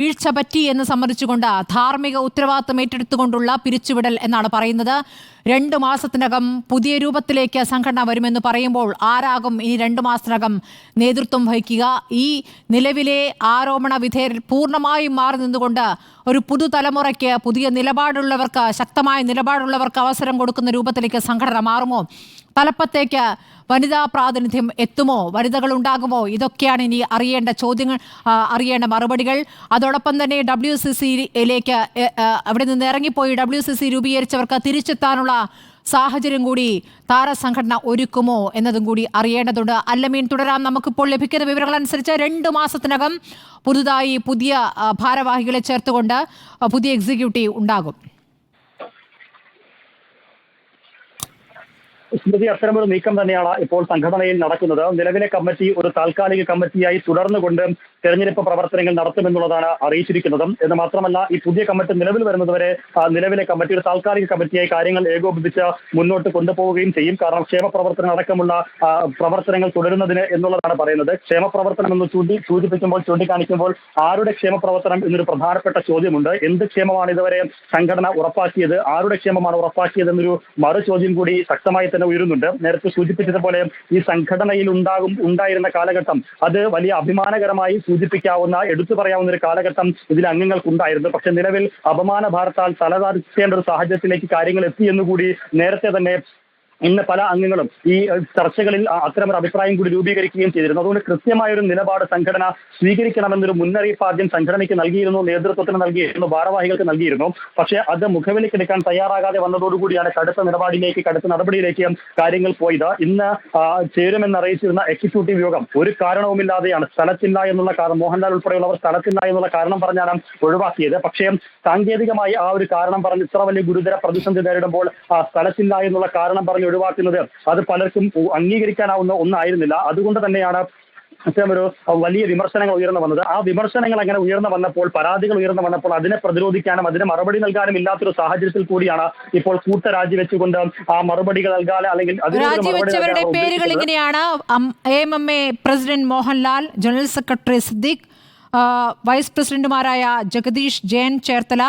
വീഴ്ച പറ്റി എന്ന് സമ്മതിച്ചുകൊണ്ട് ധാർമ്മിക ഉത്തരവാദിത്തം ഏറ്റെടുത്തുകൊണ്ടുള്ള പിരിച്ചുവിടൽ എന്നാണ് പറയുന്നത്. രണ്ട് മാസത്തിനകം പുതിയ രൂപത്തിലേക്ക് സംഘടന വരുമെന്ന് പറയുമ്പോൾ ആരാകും ഇനി രണ്ട് മാസത്തിനകം നേതൃത്വം വഹിക്കുക? ഈ നിലവിലെ ആരോപണ വിധേയരിൽ പൂർണമായും മാറി നിന്നുകൊണ്ട് ഒരു പുതുതലമുറയ്ക്ക് പുതിയ നിലപാടുള്ളവർക്ക് ശക്തമായ നിലപാടുള്ളവർക്ക് അവസരം കൊടുക്കുന്ന രൂപത്തിലേക്ക് സംഘടന മാറുമോ? തലപ്പത്തേക്ക് വനിതാ പ്രാതിനിധ്യം എത്തുമോ? വനിതകൾ ഉണ്ടാകുമോ? ഇതൊക്കെയാണ് ഇനി അറിയേണ്ട ചോദ്യങ്ങൾ അറിയേണ്ട മറുപടികൾ. അതോടൊപ്പം തന്നെ ഡബ്ല്യു സി സിയിലേക്ക് അവിടെ നിന്ന് ഇറങ്ങിപ്പോയി ഡബ്ല്യു സി സി രൂപീകരിച്ചവർക്ക് തിരിച്ചെത്താനുള്ള സാഹചര്യം കൂടി താരസംഘടന ഒരുക്കുമോ എന്നതും കൂടി അറിയേണ്ടതുണ്ട്. അല്ലമീൻ തുടരാം. നമുക്കിപ്പോൾ ലഭിക്കുന്ന വിവരങ്ങൾ അനുസരിച്ച് രണ്ട് മാസത്തിനകം പുതുതായി പുതിയ ഭാരവാഹികളെ ചേർത്തുകൊണ്ട് പുതിയ എക്സിക്യൂട്ടീവ് ഉണ്ടാകും. സ്മൃതി അത്തരമൊരു നീക്കം തന്നെയാണ് ഇപ്പോൾ സംഘടനയിൽ നടക്കുന്നത്. നിലവിലെ കമ്മിറ്റി ഒരു താൽക്കാലിക കമ്മിറ്റിയായി തുടർന്നുകൊണ്ട് തെരഞ്ഞെടുപ്പ് പ്രവർത്തനങ്ങൾ നടത്തുമെന്നുള്ളതാണ് അറിയിച്ചിരിക്കുന്നത്. എന്ന് മാത്രമല്ല ഈ പുതിയ കമ്മിറ്റി നിലവിൽ വരുന്നതുവരെ നിലവിലെ കമ്മിറ്റിയുടെ താൽക്കാലിക കമ്മിറ്റിയായി കാര്യങ്ങൾ ഏകോപിപ്പിച്ച് മുന്നോട്ട് കൊണ്ടുപോവുകയും ചെയ്യും. കാരണം ക്ഷേമ പ്രവർത്തനം അടക്കമുള്ള പ്രവർത്തനങ്ങൾ തുടരുന്നതിന് എന്നുള്ളതാണ് പറയുന്നത്. ക്ഷേമ പ്രവർത്തനം എന്ന് ചൂണ്ടി സൂചിപ്പിക്കുമ്പോൾ ചൂണ്ടിക്കാണിക്കുമ്പോൾ ആരുടെ ക്ഷേമ പ്രവർത്തനം എന്നൊരു പ്രധാനപ്പെട്ട ചോദ്യമുണ്ട്. എന്ത് ക്ഷേമമാണ് ഇതുവരെ സംഘടന ഉറപ്പാക്കിയത്? ആരുടെ ക്ഷേമമാണ് ഉറപ്പാക്കിയത് എന്നൊരു മറു ചോദ്യം കൂടി ശക്തമായി തന്നെ ഉയരുന്നുണ്ട്. നേരത്തെ സൂചിപ്പിച്ചതുപോലെ ഈ സംഘടനയിൽ ഉണ്ടാകും ഉണ്ടായിരുന്ന കാലഘട്ടം അത് വലിയ അഭിമാനകരമായി സൂചിപ്പിക്കാവുന്ന എടുത്തു പറയാവുന്ന ഒരു കാലഘട്ടം ഇതിൽ അംഗങ്ങൾക്കുണ്ടായിരുന്നു. പക്ഷെ നിലവിൽ അപമാന ഭാരത്താൽ തലതാഴ്ത്തേണ്ട ഒരു സാഹചര്യത്തിലേക്ക് കാര്യങ്ങൾ എത്തി എന്നുകൂടി നേരത്തെ തന്നെ ഇന്ന് പല അംഗങ്ങളും ഈ ചർച്ചകളിൽ അത്തരമൊരു അഭിപ്രായം കൂടി രൂപീകരിക്കുകയും ചെയ്തിരുന്നു. അതുകൊണ്ട് കൃത്യമായ ഒരു നിലപാട് സംഘടന സ്വീകരിക്കണമെന്നൊരു മുന്നറിയിപ്പ് ആദ്യം സംഘടനയ്ക്ക് നൽകിയിരുന്നു നേതൃത്വത്തിന് നൽകിയിരുന്നു ഭാരവാഹികൾക്ക് നൽകിയിരുന്നു. പക്ഷേ അത് മുഖവിലക്കെടുക്കാൻ തയ്യാറാകാതെ വന്നതോടുകൂടിയാണ് കടുത്ത നിലപാടിലേക്ക് കടുത്ത നടപടിയിലേക്ക് കാര്യങ്ങൾ പോയത്. ഇന്ന് ചേരുമെന്നറിയിച്ചിരുന്ന എക്സിക്യൂട്ടീവ് യോഗം ഒരു കാരണവുമില്ലാതെയാണ് സ്ഥലത്തില്ല എന്നുള്ള കാരണം മോഹൻലാൽ ഉൾപ്പെടെയുള്ളവർ സ്ഥലത്തില്ല എന്നുള്ള കാരണം പറഞ്ഞാണ് ഒഴിവാക്കിയത്. പക്ഷേ സാങ്കേതികമായി ആ ഒരു കാരണം പറഞ്ഞ് ഇത്ര വലിയ ഗുരുതര പ്രതിസന്ധി നേരിടുമ്പോൾ സ്ഥലത്തില്ല എന്നുള്ള കാരണം പറഞ്ഞ് ഒഴിവാക്കുന്നത്. അത് പലർക്കും അംഗീകരിക്കാനാവുന്ന ഒന്നായിരുന്നില്ല. അതുകൊണ്ട് തന്നെയാണ് അത്തരമൊരു വലിയ വിമർശനങ്ങൾ ഉയർന്നു വന്നത്. ആ വിമർശനങ്ങൾ അങ്ങനെ ഉയർന്നു വന്നപ്പോൾ പരാതികൾ ഉയർന്നു വന്നപ്പോൾ അതിനെ പ്രതിരോധിക്കാനും അതിന് മറുപടി നൽകാനും ഇല്ലാത്തൊരു സാഹചര്യത്തിൽ കൂടിയാണ് ഇപ്പോൾ കൂട്ട രാജിവെച്ചുകൊണ്ട് ആ മറുപടികൾ നൽകാൻ അല്ലെങ്കിൽ രാജിവെച്ചവരുടെ പേരുകൾ ഇങ്ങനെയാണ് M M A president Mohanlal general secretary Siddique vice പ്രസിഡന്റുമാരായ Jagadish Jayan Cherthala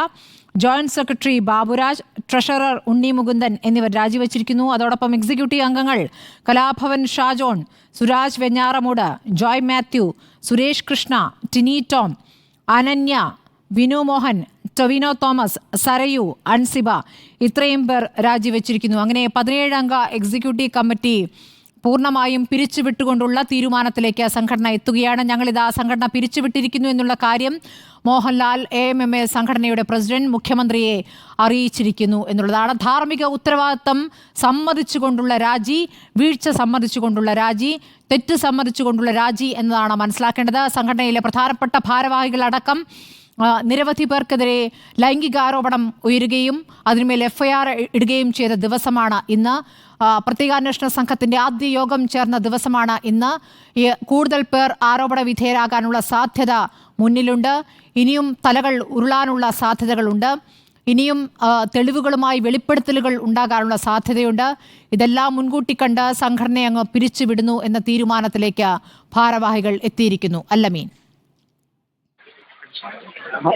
joint secretary Baburaj treasurer Unni Mukundan എന്നിവർ രാജിവെച്ചിരിക്കുന്നു. അതോടൊപ്പം എക്സിക്യൂട്ടീവ് അംഗങ്ങൾ കലാഭവൻ ഷാജോൺ സുരാജ് വെഞ്ഞാറമൂട് ജോയ് മാത്യു സുരേഷ് കൃഷ്ണ ടിനി ടോം അനന്യ വിനു മോഹൻ ടൊവിനോ തോമസ് സരയു അൻസിബ ഇത്രയും പേർ രാജിവെച്ചിരിക്കുന്നു. അങ്ങനെ പതിനേഴ് അംഗ എക്സിക്യൂട്ടീവ് കമ്മിറ്റി പൂർണമായും പിരിച്ചുവിട്ടുകൊണ്ടുള്ള തീരുമാനത്തിലേക്ക് സംഘടന എത്തുകയാണ്. ഞങ്ങളിതാ സംഘടന പിരിച്ചുവിട്ടിരിക്കുന്നു എന്നുള്ള കാര്യം Mohanlal A M M A സംഘടനയുടെ പ്രസിഡന്റ് മുഖ്യമന്ത്രിയെ അറിയിച്ചിരിക്കുന്നു എന്നുള്ളതാണ്. ധാർമ്മിക ഉത്തരവാദിത്തം സമ്മതിച്ചുകൊണ്ടുള്ള രാജി വീഴ്ച സമ്മതിച്ചുകൊണ്ടുള്ള രാജി തെറ്റ് സമ്മതിച്ചുകൊണ്ടുള്ള രാജി എന്നതാണ് മനസ്സിലാക്കേണ്ടത്. സംഘടനയിലെ പ്രധാനപ്പെട്ട ഭാരവാഹികളടക്കം ആ, നിരവധി പേർക്കെതിരെ ലൈംഗികാരോപണം ഉയരുകയും അതിന്മേൽ എഫ്ഐആർ ഇടുകയും ചെയ്ത ദിവസമാണ് ഇന്ന്. പ്രത്യേകാന്വേഷണ സംഘത്തിന്റെ ആദ്യ യോഗം ചേർന്ന ദിവസമാണ് ഇന്ന്. കൂടുതൽ പേർ ആരോപണ വിധേയരാകാനുള്ള സാധ്യത മുന്നിലുണ്ട്. ഇനിയും തലകൾ ഉരുളാനുള്ള സാധ്യതകളുണ്ട്. ഇനിയും തെളിവുകളുമായി വെളിപ്പെടുത്തലുകൾ ഉണ്ടാകാനുള്ള സാധ്യതയുണ്ട്. ഇതെല്ലാം മുൻകൂട്ടി കണ്ട് സംഘടനയെ അങ്ങ് പിരിച്ചുവിടുന്നു എന്ന തീരുമാനത്തിലേക്ക് ഭാരവാഹികൾ എത്തിയിരിക്കുന്നു. അല്ലമീൻ.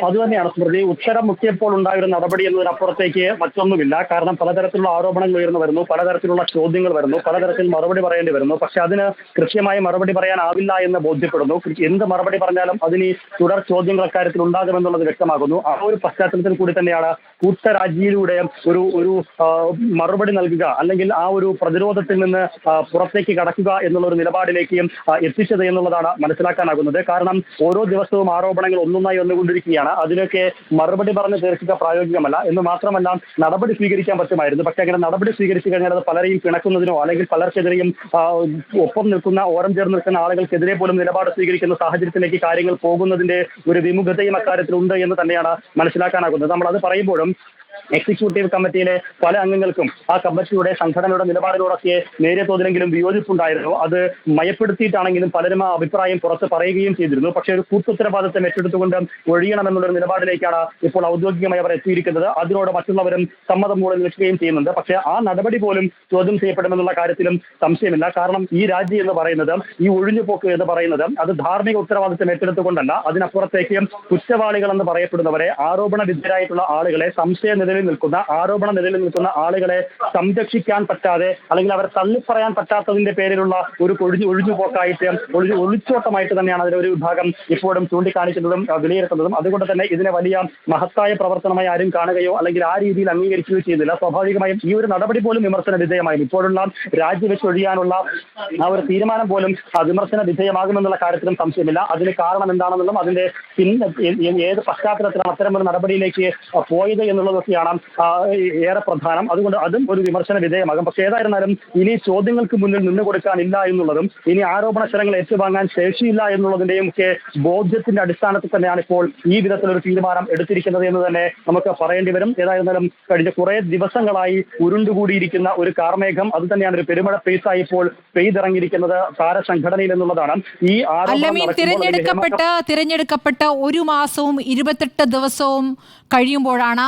അത് തന്നെയാണ് സ്മൃതി. ഉത്തരം മുക്കിയപ്പോൾ ഉണ്ടായിരുന്ന നടപടി എന്നതിനപ്പുറത്തേക്ക് മറ്റൊന്നുമില്ല. കാരണം പലതരത്തിലുള്ള ആരോപണങ്ങൾ ഉയർന്നു വരുന്നു പലതരത്തിലുള്ള ചോദ്യങ്ങൾ വരുന്നു പലതരത്തിൽ മറുപടി പറയേണ്ടി വരുന്നു. പക്ഷെ അതിന് കൃത്യമായി മറുപടി പറയാനാവില്ല എന്ന് ബോധ്യപ്പെടുന്നു. എന്ത് മറുപടി പറഞ്ഞാലും അതിന് തുടർ ചോദ്യങ്ങൾ അക്കാര്യത്തിൽ ഉണ്ടാകുമെന്നുള്ളത് വ്യക്തമാകുന്നു. ആ ഒരു പശ്ചാത്തലത്തിൽ കൂടി തന്നെയാണ് കൂട്ടരാജിയിലൂടെ ഒരു ഒരു മറുപടി നൽകുക അല്ലെങ്കിൽ ആ ഒരു പ്രതിരോധത്തിൽ നിന്ന് പുറത്തേക്ക് കടക്കുക എന്നുള്ള ഒരു നിലപാടിലേക്ക് എത്തിച്ചത് എന്നുള്ളതാണ് മനസ്സിലാക്കാനാകുന്നത്. കാരണം ഓരോ ദിവസവും ആരോപണങ്ങൾ ഒന്നൊന്നായി വന്നുകൊണ്ടിരിക്കുകയാണ്. അതിനൊക്കെ മറുപടി പറഞ്ഞ് തീർക്കുക പ്രായോഗികമല്ല. എന്ന് മാത്രമല്ല നടപടി സ്വീകരിക്കാൻ പറ്റുമായിരുന്നു. പക്ഷെ അങ്ങനെ നടപടി സ്വീകരിച്ചു കഴിഞ്ഞാൽ അത് പലരെയും പിണക്കുന്നതിനോ അല്ലെങ്കിൽ പലർക്കെതിരെയും ഒപ്പം നിൽക്കുന്ന ഓരം ചേർന്ന് നിൽക്കുന്ന ആളുകൾക്കെതിരെ പോലും നിലപാട് സ്വീകരിക്കുന്ന സാഹചര്യത്തിലേക്ക് കാര്യങ്ങൾ പോകുന്നതിന്റെ ഒരു വിമുഖതയും അക്കാര്യത്തിൽ ഉണ്ട് എന്ന് തന്നെയാണ് മനസ്സിലാക്കാനാകുന്നത്. നമ്മൾ അത് പറയുമ്പോഴും എക്സിക്യൂട്ടീവ് കമ്മിറ്റിയിലെ പല അംഗങ്ങൾക്കും ആ കമ്മിറ്റിയുടെ സംഘടനയുടെ നിലപാടിനോടൊക്കെ നേരിയ തോതിലെങ്കിലും വിയോജിപ്പുണ്ടായിരുന്നു. അത് മയപ്പെടുത്തിയിട്ടാണെങ്കിലും പലരും ആ അഭിപ്രായം പുറത്ത് പറയുകയും ചെയ്തിരുന്നു. പക്ഷെ ഒരു കൂട്ടുത്തരവാദിത്തം ഏറ്റെടുത്തുകൊണ്ട് ഒഴിയണമെന്നുള്ളൊരു നിലപാടിലേക്കാണ് ഇപ്പോൾ ഔദ്യോഗികമായി അവർ എത്തിയിരിക്കുന്നത്. അതിനോട് മറ്റുള്ളവരും സമ്മതം മൂലം നിൽക്കുകയും ചെയ്യുന്നുണ്ട്. പക്ഷേ ആ നടപടി പോലും ചോദ്യം ചെയ്യപ്പെടുമെന്നുള്ള കാര്യത്തിലും സംശയമില്ല. കാരണം ഈ രാജ്യം എന്ന് പറയുന്നത് ഈ ഒഴിഞ്ഞുപോക്ക് എന്ന് പറയുന്നത് അത് ധാർമ്മിക ഉത്തരവാദിത്തം ഏറ്റെടുത്തുകൊണ്ടല്ല അതിനപ്പുറത്തേക്ക് കുറ്റവാളികൾ എന്ന് പറയപ്പെടുന്നവരെ ആരോപണ വിദ്യരായിട്ടുള്ള ആളുകളെ സംശയ നിലയിൽ നിൽക്കുന്ന ആരോപണ നിലയിൽ നിൽക്കുന്ന ആളുകളെ സംരക്ഷിക്കാൻ പറ്റാതെ അല്ലെങ്കിൽ അവരെ തള്ളിപ്പറയാൻ പറ്റാത്തതിന്റെ പേരിലുള്ള ഒരു ഒഴിഞ്ഞു ഒഴിഞ്ഞുപോക്കായിട്ട് ഒഴിഞ്ഞു ഒളിച്ചോട്ടമായിട്ട് തന്നെയാണ് അതിലെ ഒരു വിഭാഗം ഇപ്പോഴും ചൂണ്ടിക്കാണിക്കുന്നതും വിലയിരുത്തുന്നതും. അതുകൊണ്ട് തന്നെ ഇതിനെ വലിയ മഹത്തായ പ്രവർത്തനമായി ആരും കാണുകയോ അല്ലെങ്കിൽ ആ രീതിയിൽ അംഗീകരിക്കുകയോ ചെയ്യുന്നില്ല. സ്വാഭാവികമായും ഈ ഒരു നടപടി പോലും വിമർശന വിധേയമായി. ഇപ്പോഴുള്ള രാജിവെച്ച് ഒഴിയാനുള്ള ആ ഒരു തീരുമാനം പോലും വിമർശന വിധേയമാകുമെന്നുള്ള കാര്യത്തിലും സംശയമില്ല. അതിന് കാരണം എന്താണെന്നുള്ളതും അതിന്റെ പിന്നെ ഏത് പശ്ചാത്തലത്തിലാണ് അത്തരം ഒരു നടപടിയിലേക്ക് പോയത് എന്നുള്ളതൊക്കെയാണ് ആ, ഏറെ പ്രധാനം. അതുകൊണ്ട് അതും ഒരു വിമർശന വിധേയമാകും. പക്ഷേ ഏതായിരുന്നാലും ഇനി ചോദ്യങ്ങൾക്ക് മുന്നിൽ നിന്ന് കൊടുക്കാനില്ല എന്നുള്ളതും ഇനി ആരോപണ ശരങ്ങൾ ഏറ്റുവാങ്ങാൻ ശേഷിയില്ല എന്നുള്ളതിന്റെയും ഒക്കെ ബോധ്യത്തിന്റെ അടിസ്ഥാനത്തിൽ തന്നെയാണ് ഇപ്പോൾ ഈ വിധത്തിലൊരു തീരുമാനം എടുത്തിരിക്കുന്നത് എന്ന് തന്നെ നമുക്ക് പറയേണ്ടി വരും. ഏതായിരുന്നാലും കഴിഞ്ഞ കുറെ ദിവസങ്ങളായി ഉരുണ്ടുകൂടിയിരിക്കുന്ന ഒരു കാർമേഘം അത് തന്നെയാണ് ഒരു പെരുമഴ പേസായി ഇപ്പോൾ പെയ്തിറങ്ങിയിരിക്കുന്നത് താരസംഘടനയിൽ എന്നുള്ളതാണ്. ഈ ആരോപണം തിരഞ്ഞെടുക്കപ്പെട്ട തിരഞ്ഞെടുക്കപ്പെട്ട ഒരു മാസവും ഇരുപത്തെട്ട് ദിവസവും കഴിയുമ്പോഴാണ്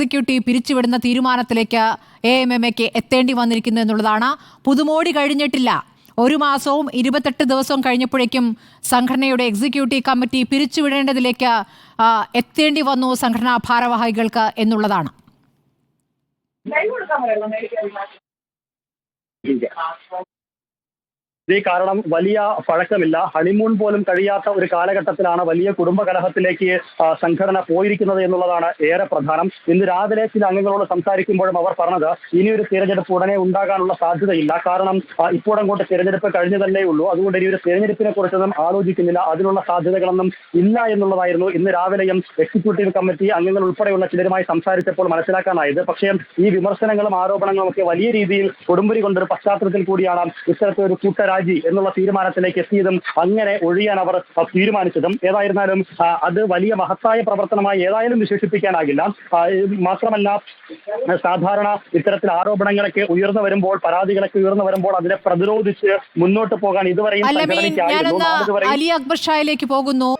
എക്സിക്യൂട്ടീവ് പിരിച്ചുവിടുന്ന തീരുമാനത്തിലേക്ക് എ എം എം എക്ക് എത്തേണ്ടി വന്നിരിക്കുന്നു എന്നുള്ളതാണ്. പുതുമോടി കഴിഞ്ഞിട്ടില്ല. ഒരു മാസവും ഇരുപത്തെട്ട് ദിവസവും കഴിഞ്ഞപ്പോഴേക്കും സംഘടനയുടെ എക്സിക്യൂട്ടീവ് കമ്മിറ്റി പിരിച്ചുവിടേണ്ടതിലേക്ക് എത്തേണ്ടി വന്നു സംഘടനാ ഭാരവാഹികൾക്ക് എന്നുള്ളതാണ്. ഈ കാരണം വലിയ പഴക്കമില്ല. ഹണിമൂൺ പോലും കഴിയാത്ത ഒരു കാലഘട്ടത്തിലാണ് വലിയ കുടുംബകലഹത്തിലേക്ക് സംഘടന പോയിരിക്കുന്നത് എന്നുള്ളതാണ് ഏറെ പ്രധാനം. ഇന്ന് രാവിലെ ചില അംഗങ്ങളോട് സംസാരിക്കുമ്പോഴും അവർ പറഞ്ഞത് ഇനിയൊരു തിരഞ്ഞെടുപ്പ് ഉടനെ ഉണ്ടാകാനുള്ള സാധ്യതയില്ല. കാരണം ഇപ്പോഴങ്ങോട്ട് തിരഞ്ഞെടുപ്പ് കഴിഞ്ഞതല്ലേ ഉള്ളൂ. അതുകൊണ്ട് ഇനി ഒരു തിരഞ്ഞെടുപ്പിനെ കുറിച്ചൊന്നും ആലോചിക്കുന്നില്ല. അതിനുള്ള സാധ്യതകളൊന്നും ഇല്ല എന്നുള്ളതായിരുന്നു ഇന്ന് രാവിലെയും എക്സിക്യൂട്ടീവ് കമ്മിറ്റി അംഗങ്ങൾ ഉൾപ്പെടെയുള്ള ചിലരുമായി സംസാരിച്ചപ്പോൾ മനസ്സിലാക്കാനായത്. പക്ഷേ ഈ വിമർശനങ്ങളും ആരോപണങ്ങളും ഒക്കെ വലിയ രീതിയിൽ കൊടുമ്പുരി കൊണ്ടൊരു പശ്ചാത്തലത്തിൽ കൂടിയാണ് ഇത്തരത്തിലൊരു കൂട്ടരാജി എന്നുള്ള തീരുമാനത്തിലേക്ക് എത്തിയതും അങ്ങനെ ഒഴിയാൻ അവർ തീരുമാനിച്ചതും ഏതായിരുന്നാലും അത് വലിയ മഹത്തായ പ്രവർത്തനമായി ഏതായാലും വിശേഷിപ്പിക്കാനാകില്ല. മാത്രമല്ല സാധാരണ ഇത്തരത്തിൽ ആരോപണങ്ങളൊക്കെ ഉയർന്നു വരുമ്പോൾ പരാതികളൊക്കെ ഉയർന്നു വരുമ്പോൾ അതിനെ പ്രതിരോധിച്ച് മുന്നോട്ട് പോകാൻ ഇതുവരെയും അലി അക്ബർ ഷായിലേക്ക് പോകുന്നു.